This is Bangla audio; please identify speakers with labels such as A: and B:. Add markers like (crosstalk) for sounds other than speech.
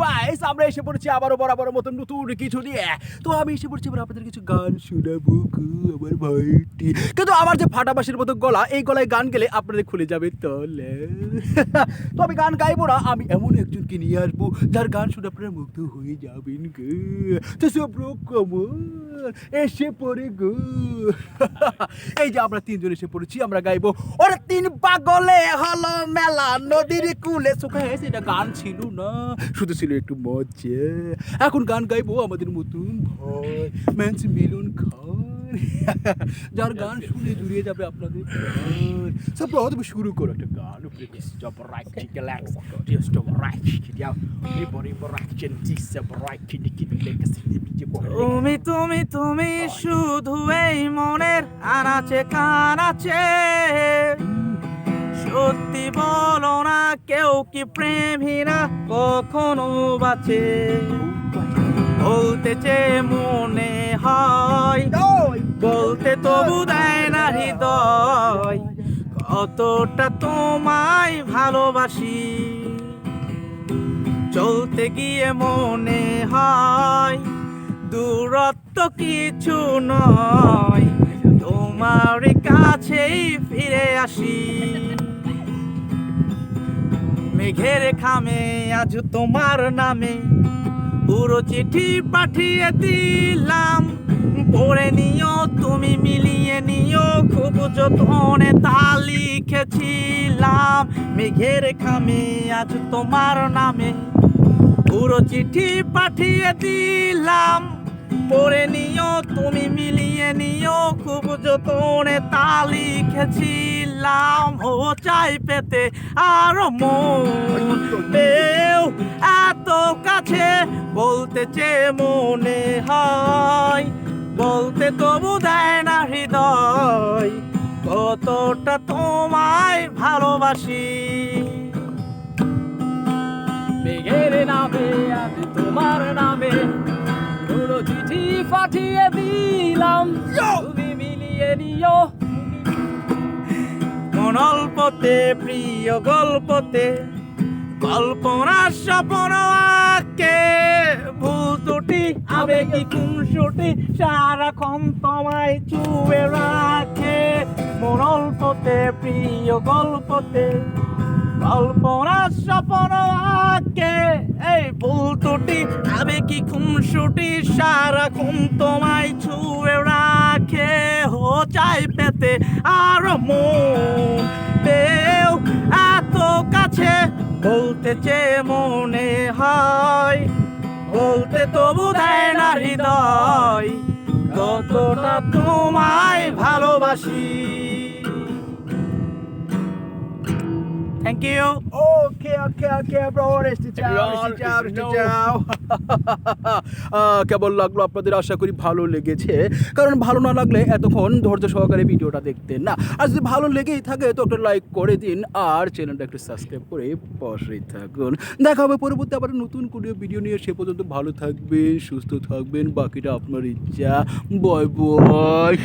A: গাইস আমরা এসে পড়েছি আবারও বরাবর মতন নতুন কিছু নিয়ে। তো আমি এসে পড়ছি এবার আপনাদের কিছু গান শোনাবো আমার ভাইটি। কিন্তু আমার যে ফাটাবাসের মতো গলা, এই গলায় গান গেলে আপনাদের খুলে যাবে তলে। (laughs) তো আমি গান গাইবো না, আমি এমন একজনকে নিয়ে আসব, যার গান শুনে আপনারা মুগ্ধ হয়ে যাবেন গো তো সব রকম এসে পড়ে গো। (laughs) এই যে আমরা তিনজন এসে পড়েছি, আমরা গাইবো, ওরে তিন পাগলে হলো মেলা, নদীর কুলে শুকায় সেটা গান ছিল না। শুধু ছিল একটু মজা। এখন গান গাইবো আমাদের মতন ভয়। ম্যান্স মিলন খান। যার গান শুনে জুড়িয়ে যাবে আপনাদের সব প্রথমে শুরু করো একটা গান। জব রাইট গ্যালাক্স kid legacy
B: তুমি তুমি তুমি শুধু এই মনের আনাচে কানাচে। সত্যি বলো না, কেউ কি প্রেমীরা কখনো বাঁচে? বলতে চেয়ে মনে হয়, বলতে তবু দেয় না হৃদয়। কতটা তোমায় ভালোবাসি। চলতে গিয়ে মনে হয়, দূরত্ব কিছু নয়। তোমার কাছেই ফিরে আসি। মেঘের খামে, আজ তোমার নামে পুরো চিঠি পাঠিয়ে দিলাম। পড়ে নিও, তুমি মিলিয়ে নিও, খুব যতনে তা লিখেছিলাম। মেঘের খামে, আজ তোমার নামে পুরো চিঠি পাঠিয়ে দিলাম। পড়ে নিও, তুমি মিলিয়ে নিও, খুব যতনে তা লিখেছিলাম ও চাই পেতে আর মন। পেও এত কাছে বলতে চেয়ে মনে হয় বলতে তবু দেয় না হৃদয় কতটা তোমায় ভালোবাসি।
C: মেঘের নামে আজ তোমার নামে পুরো চিঠি পাঠিয়ে দিলাম। তুমি মিলিয়ে নিও
B: মনল্পতে প্রিয় গল্পতে, কল্পনা স্বপ্ন আঁকে। ভুল ত্রুটি আবেগী খুনসুটি সারাক্ষণ তোমায় চুয়ে রাখে। মনল্পতে প্রিয় গল্পতে, কল্পনা স্বপ্ন আঁকে। এই ভুল ত্রুটি আবেগী খুনসুটি সারাক্ষণ তোমায় ছুঁয়ে চাই পেতে আর মন। পেও এত কাছে বলতে চেয়ে মনে হয়, বলতে তবু দেয় না হৃদয়। কতটা তোমায় ভালোবাসি। Thank you
A: okay okay okay bro রেস্টি চাও
C: Everyone,
A: রেস্টি চাও রেস্টি
C: no.
A: চাও আহ, কেমন লাগল আপনাদের? আশা করি ভালো লেগেছে। কারণ ভালো না লাগলে এতক্ষণ ধৈর্য সহকারে ভিডিওটা দেখতেন না। আর যদি ভালো লেগেই থাকে তো একটা লাইক করে দিন আর চ্যানেলটা একটু সাবস্ক্রাইব করে পাশেই থাকুন। দেখা হবে পরবর্তী আবার নতুন কোনো ভিডিও নিয়ে। সে পর্যন্ত ভালো থাকবেন সুস্থ থাকবেন। বাকিটা আপনার ইচ্ছা। বয় বয়